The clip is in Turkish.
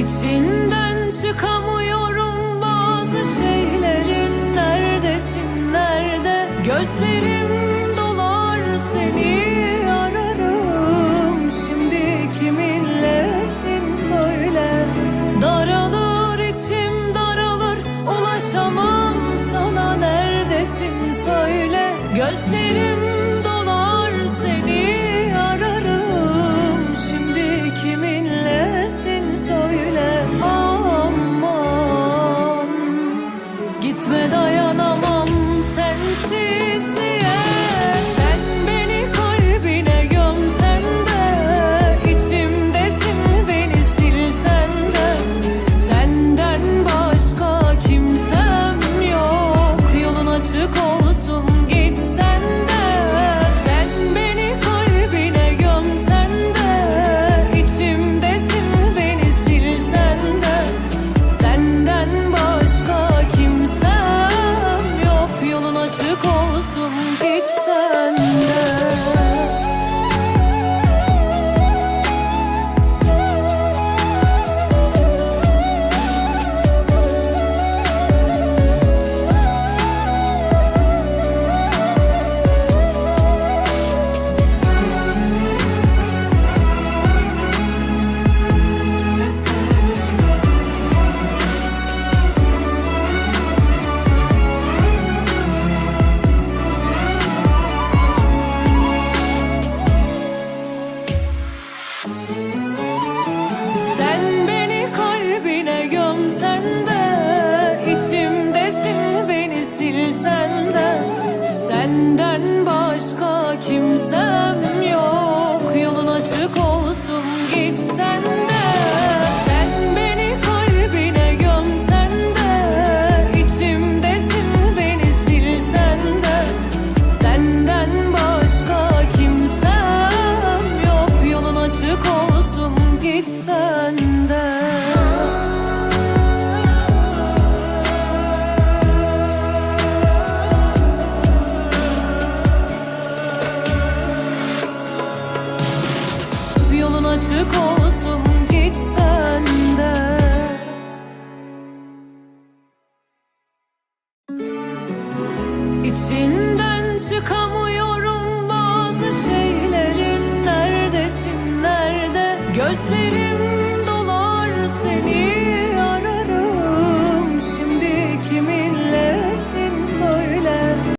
İçinden çıkamıyorum bazı şeylerin. Neredesin nerede? Gözlerim dolar seni ararım. Şimdi kiminlesin söyle. Daralır içim daralır. Ulaşamam sana. Neredesin söyle. Gözlerim Senden başka kimsem yok. Yolun açık olsun gitsen de. Sen beni kalbine gömsen de. İçimdesin beni silsen de. Senden başka kimsem yok. Yolun açık olsun gitsen de aşık olsun git senden. İçinden çıkamıyorum bazı şey.